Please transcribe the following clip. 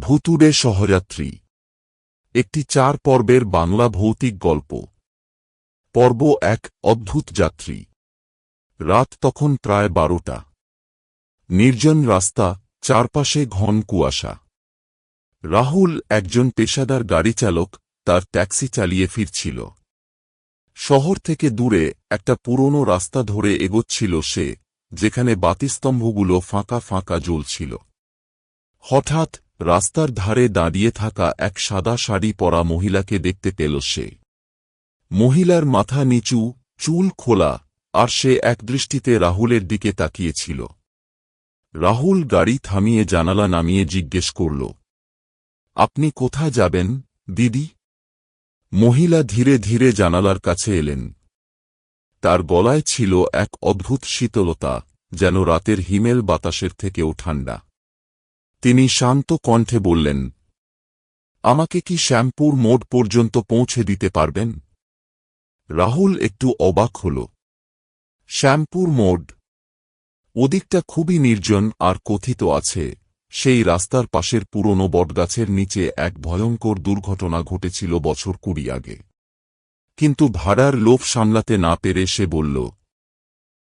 ভুতুড়ে সহযাত্রী একটি চার পর্বের বাংলা ভৌতিক গল্প। পর্ব এক, অদ্ভুত যাত্রী। রাত তখন প্রায় বারোটা। নির্জন রাস্তা, চারপাশে ঘন কুয়াশা। রাহুল একজন পেশাদার গাড়ি চালক, তার ট্যাক্সি চালিয়ে ফিরছিল। শহর থেকে দূরে একটা পুরনো রাস্তা ধরে এগোচ্ছিল সে, যেখানে বাতিস্তম্ভগুলো ফাঁকা ফাঁকা জ্বলছিল। হঠাৎ রাস্তার ধারে দাঁড়িয়ে থাকা এক সাদা শাড়ি পরা মহিলাকে দেখতে পেল সে। মহিলার মাথা নিচু, চুল খোলা, আর সে একদৃষ্টিতে রাহুলের দিকে তাকিয়েছিল। রাহুল গাড়ি থামিয়ে জানালা নামিয়ে জিজ্ঞেস করল, আপনি কোথায় যাবেন, দিদি? মহিলা ধীরে ধীরে জানালার কাছে এলেন। তার গলায় ছিল এক অদ্ভুত শীতলতা, যেন রাতের হিমেল বাতাসের থেকেও ঠান্ডা। তিনি শান্ত কণ্ঠে বললেন, আমাকে কি শ্যামপুর মোড় পর্যন্ত পৌঁছে দিতে পারবেন? রাহুল একটু অবাক হল, শ্যামপুর মোড়? ওদিকটা খুবই নির্জন আর কথিত আছে, সেই রাস্তার পাশের পুরনো বটগাছের নিচে এক ভয়ঙ্কর দুর্ঘটনা ঘটেছিল বছর কুড়ি আগে। কিন্তু ভাড়ার লোভ সামলাতে না পেরে সে বলল